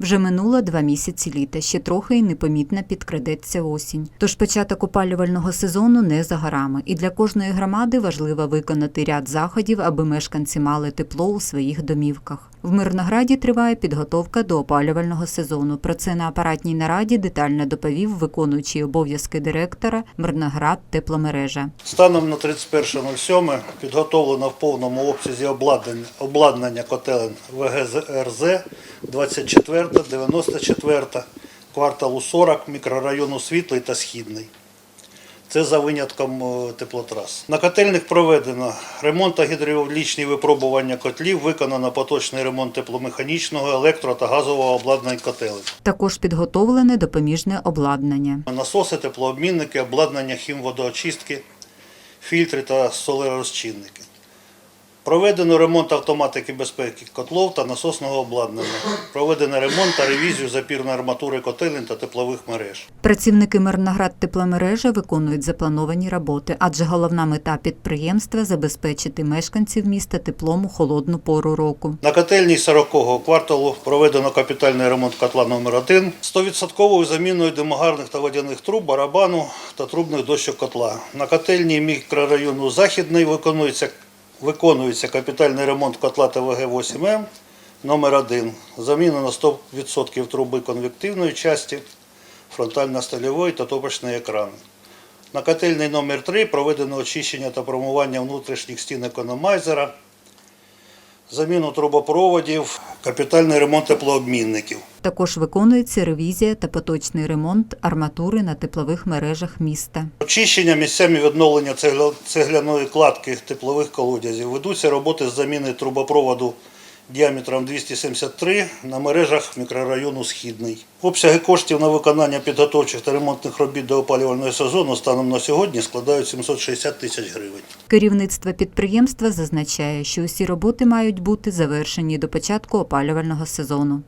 Вже минуло два місяці літа, ще трохи і непомітно підкрадеться осінь. Тож початок опалювального сезону не за горами, і для кожної громади важливо виконати ряд заходів, аби мешканці мали тепло у своїх домівках. В Мирнограді триває підготовка до опалювального сезону. Про це на апаратній нараді детально доповів виконуючий обов'язки директора Мирноград тепломережа. Станом на 31.07 підготовлено в повному обсязі обладнання, обладнання котелень ВГЗРЗ 24, 94, кварталу 40, мікрорайону Світлий та Східний. Це за винятком е, теплотрас. На котельних проведено ремонт та гідравлічні випробування котлів, виконано поточний ремонт тепломеханічного, електро та газового обладнань котелень. Також підготовлене допоміжне обладнання. Насоси, теплообмінники, обладнання хімводоочистки, фільтри та солерозчинники. Проведено ремонт автоматики безпеки котлов та насосного обладнання. Проведено ремонт та ревізію запірної арматури котелень та теплових мереж. Працівники Мирноград тепломережа виконують заплановані роботи, адже головна мета підприємства забезпечити мешканців міста теплом у холодну пору року. На котельній 40-го кварталу проведено капітальний ремонт котла номер 1 100% заміною димогарних та водяних труб, барабану та трубних дощок котла. На котельній мікрорайону Західний виконується, виконується капітальний ремонт котла ТВГ-8М номер 1 Заміна на 100% труби конвективної часті, фронтально-стальової та топочний екран. На котельний номер 3 проведено очищення та промивання внутрішніх стін економайзера, заміну трубопроводів, капітальний ремонт теплообмінників. Також виконується ревізія та поточний ремонт арматури на теплових мережах міста. Очищення місцями відновлення цегля- цегляної кладки теплових колодязів. Ведуться роботи з заміни трубопроводу діаметром 273 на мережах мікрорайону Східний. Обсяги коштів на виконання підготовчих та ремонтних робіт до опалювального сезону станом на сьогодні складають 760 тисяч гривень. Керівництво підприємства зазначає, що усі роботи мають бути завершені до початку опалювального сезону.